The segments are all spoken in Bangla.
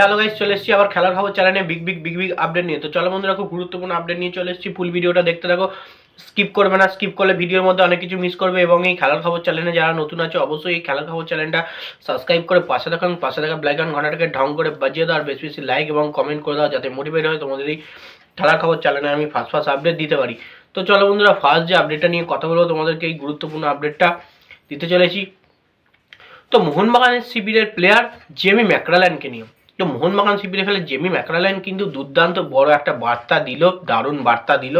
হ্যালো গাইস চলে এসেছি আবার খেলার খবর চ্যানেলে big big big big update নিয়ে। তো চলো বন্ধুরা, খুব গুরুত্বপূর্ণ আপডেট নিয়ে চলে এসেছি। ফুল ভিডিওটা দেখতে থাকো। স্কিপ করবে না স্কিপ করলে ভিডিওর মধ্যে অনেক কিছু মিস করবে এবং এই খেলার খবর চ্যানেলে যারা নতুন আছে, অবশ্যই এই খেলার খবর চ্যানেলটা সাবস্ক্রাইব করে পাশে থাকুন পাশে থাকা ব্ল্যাক অ্যান্ড ঘন্টাটাকে ঢং করে বাজিয়ে দাও আর বেশি বেশি লাইক এবং কমেন্ট করে দাও যাতে মোটিভেট হয় তোমাদের এই খেলার খবর চ্যানেলে আমি ফার্স্ট ফার্স্ট আপডেট দিতে পারি। তো চলো বন্ধুরা ফার্স্ট যে আপডেটটা নিয়ে কথা বলব, তোমাদেরকে এই গুরুত্বপূর্ণ আপডেটটা দিতে চলেছি। তো মোহনবাগানের শিবিরের প্লেয়ার জেমি ম্যাকরাল্যান্ডকে নিয়ে। তো মোহনবাগান শিবিরে ফেলে জেমি ম্যাকরাল্যান্ড কিন্তু দুর্দান্ত বড় একটা বার্তা দিল, দারুণ বার্তা দিল।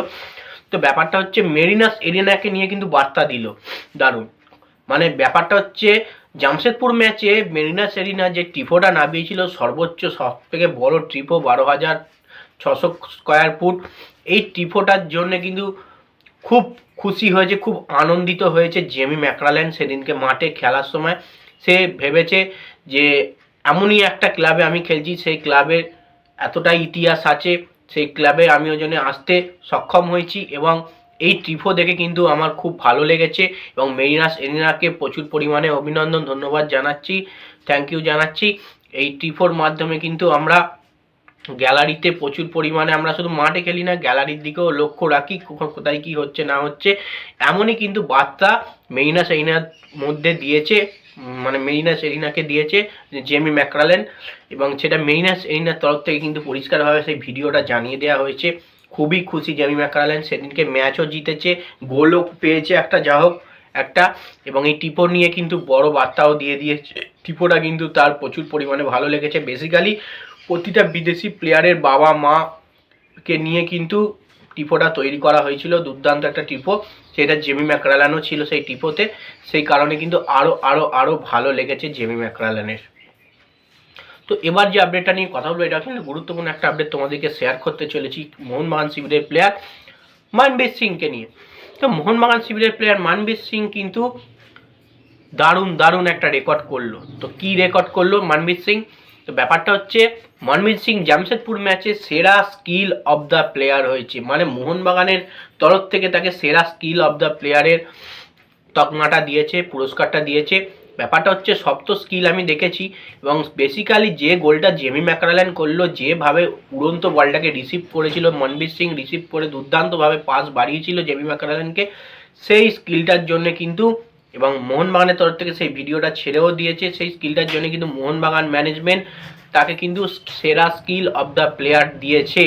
তো ব্যাপারটা হচ্ছে মেরিনাস এরিনাকে নিয়ে কিন্তু বার্তা দিল, দারুণ। মানে ব্যাপারটা হচ্ছে জামশেদপুর ম্যাচে মেরিনাস এরিনা যে টিফোটা নামিয়েছিল, সর্বোচ্চ সব থেকে বড় ট্রিপো বারো হাজার ছশো স্কোয়ার ফুট, এই টিফোটার জন্য কিন্তু খুব খুশি হয়েছে, খুব আনন্দিত হয়েছে জেমি ম্যাকরাল্যান্ড সেদিনকে মাঠে খেলার সময়। সে ভেবেছে যে এমনই একটা ক্লাবে আমি খেলছি, সেই ক্লাবের এতটা ইতিহাস আছে, সেই ক্লাবে আমি ওই জন্য আসতে সক্ষম হয়েছি এবং এই ট্রিপো দেখে কিন্তু আমার খুব ভালো লেগেছে এবং মেরিনাস এরিনাকে প্রচুর পরিমাণে অভিনন্দন, ধন্যবাদ জানাচ্ছি থ্যাংক ইউ জানাচ্ছি। এই ট্রিপোর মাধ্যমে কিন্তু আমরা গ্যালারিতে প্রচুর পরিমাণে আমরা শুধু মাঠে খেলি না, গ্যালারির দিকেও লক্ষ্য রাখি কোথায় কি হচ্ছে না হচ্ছে, এমনই কিন্তু বার্তা মেরিনা সেরিনার মধ্যে দিয়েছে মানে মেরিনা সেরিনাকে দিয়েছে, জেমি ম্যাকরালেন, এবং সেটা মেরিনা সেরিনার তরফ থেকে কিন্তু পরিষ্কারভাবে সেই ভিডিওটা জানিয়ে দেওয়া হয়েছে। খুবই খুশি জেমি ম্যাকরালেন, সেদিনকে ম্যাচও জিতেছে, গোলও পেয়েছে একটা যা হোক একটা, এবং এই টিপো নিয়ে কিন্তু বড় বার্তাও দিয়ে দিয়েছে। টিপোটা কিন্তু তার প্রচুর পরিমাণে ভালো লেগেছে। বেসিক্যালি প্রতিটা বিদেশি প্লেয়ারের বাবা মা কে নিয়ে কিন্তু টিপোটা তৈরি করা হয়েছিল, দুর্দান্ত একটা টিপো। সেটা জেমি ম্যাকরালানও ছিল সেই টিপোতে। সেই কারণে কিন্তু আরও আরও আরও ভালো লেগেছে জেমি ম্যাকরালানের। তো এবার যে আপডেটটা নিয়ে কথা বলব, এটা কিন্তু গুরুত্বপূর্ণ একটা আপডেট তোমাদেরকে শেয়ার করতে চলেছি মোহনবাগান শিবিরের প্লেয়ার মানবীর সিংকে নিয়ে। তো মোহনবাগান শিবিরের প্লেয়ার মানবীর সিং কিন্তু দারুণ দারুণ একটা রেকর্ড করল। তো কি রেকর্ড করল মানবীর সিং? তো ব্যাপারটা হচ্ছে মনবীর সিং জামশেদপুর ম্যাচে সেরা স্কিল অফ দ্য প্লেয়ার হয়েছে। মানে মোহনবাগানের তরফ থেকে তাকে সেরা স্কিল অফ দ্য প্লেয়ারের তকমাটা দিয়েছে, পুরস্কারটা দিয়েছে। ব্যাপারটা হচ্ছে সব তো স্কিল আমি দেখেছি এবং বেসিক্যালি যে গোলটা জেমি ম্যাকরাল্যান্ড করল, যেভাবে উড়ন্ত বলটাকে রিসিভ করেছিল, মনবীর সিং রিসিভ করে দুর্দান্তভাবে পাস বাড়িয়েছিল জেমি ম্যাকরাল্যান্ডকে সেই স্কিলটার জন্য কিন্তু এবং মোহনবাগানের তরফ থেকে সেই ভিডিওটা ছেড়েও দিয়েছে। সেই স্কিলটার জন্য কিন্তু মোহনবাগান ম্যানেজমেন্ট তাকে কিন্তু সেরা স্কিল অফ দ্য প্লেয়ার দিয়েছে।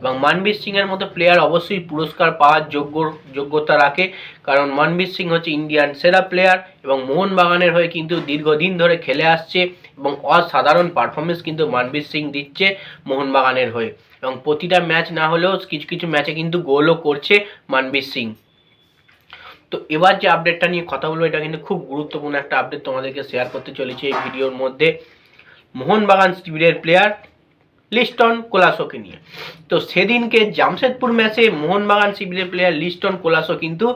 এবং মানবীর সিংয়ের মতো প্লেয়ার অবশ্যই পুরস্কার পাওয়ার যোগ্য, যোগ্যতা রাখে। কারণ মানবীর সিং হচ্ছে ইন্ডিয়ান সেরা প্লেয়ার এবং মোহনবাগানের হয়ে কিন্তু দীর্ঘদিন ধরে খেলে আসছে এবং অসাধারণ পারফরমেন্স কিন্তু মানবীর সিং দিচ্ছে মোহনবাগানের হয়ে। এবং প্রতিটা ম্যাচ না হলেও কিছু কিছু ম্যাচে কিন্তু গোলও করছে মানবীর সিং। তো এবার যে আপডেটটা নিয়ে কথা বলব, এটা কিন্তু খুব গুরুত্বপূর্ণ একটা আপডেট তোমাদেরকে শেয়ার করতে চলেছি এই ভিডিওর মধ্যে। মোহনবাগান শিবিরের প্লেয়ার লিস্টন কোলাসোকে নিয়ে। তো সেদিনকে জামশেদপুর ম্যাচে মোহনবাগান শিবিরের প্লেয়ার লিস্টন কোলাসো কিন্তু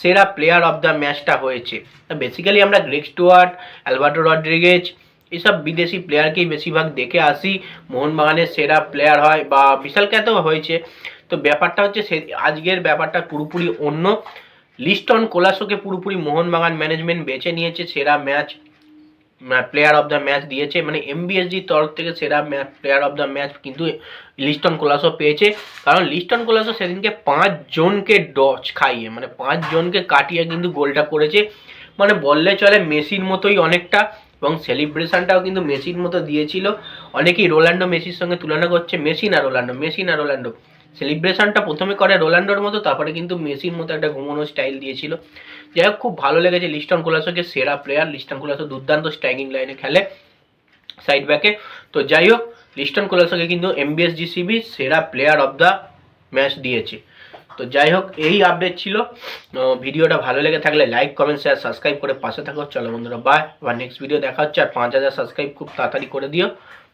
সেরা প্লেয়ার অফ দ্য ম্যাচটা হয়েছে। বেসিক্যালি আমরা গ্রেক স্টুয়ার্ট, অ্যালবার্টো রড্রিগেজ এসব বিদেশি প্লেয়ারকেই বেশিরভাগ দেখে আসি। মোহনবাগানের সেরা প্লেয়ার হয় বা বিশাল খ্যাতও হয়েছে। তো ব্যাপারটা হচ্ছে সে আজকের ব্যাপারটা পুরোপুরি অন্য। লিস্টন কোলাসোকে পুরোপুরি মোহনবাগান ম্যানেজমেন্ট বেছে নিয়েছে সেরা match. Player of the match দিয়েছে। মানে এমবিএসজির তরফ থেকে সেরা প্লেয়ার অফ দ্য ম্যাচ কিন্তু লিস্টন কোলাসো পেয়েছে। কারণ লিস্টন কোলাসো সেদিনকে পাঁচ জনকে ডচ খাইয়ে মানে পাঁচ জনকে কাটিয়ে কিন্তু গোলটা করেছে। মানে বললে চলে মেসির মতোই অনেকটা এবং সেলিব্রেশনটাও কিন্তু মেসির মতো দিয়েছিল। অনেকেই রোনাল্ডো, মেসির সঙ্গে তুলনা করছে, মেসি না রোনাল্ডো, মেসি না রোনাল্ডো। সেলিব্রেশনটা প্রথমে করে রোনাল্ডোর মতো, তারপরে কিন্তু মেসির মতো একটা ঘুমানো স্টাইল দিয়েছিল। যাই হোক, খুব ভালো লেগেছে লিস্টন কোলাসোকে, সেরা প্লেয়ার লিস্টন কোলাসো দুর্দান্ত স্ট্রাইকিং লাইনে খেলে সাইড ব্যাকে তো যাই হোক, লিস্টন কোলাসোকে কিন্তু এমবিএস জিসিবি সেরা প্লেয়ার অফ দ্য ম্যাচ দিয়েছে। তো যাই হোক, এই আপডেট ছিল। ভিডিওটা ভালো লেগে থাকলে লাইক কমেন্ট শেয়ার সাবস্ক্রাইব করে পাশে থাকো। চলো বন্ধুরা বাই আবার নেক্সট ভিডিও দেখা হচ্ছে। আর পাঁচ হাজার সাবস্ক্রাইব খুব তাড়াতাড়ি করে দিও।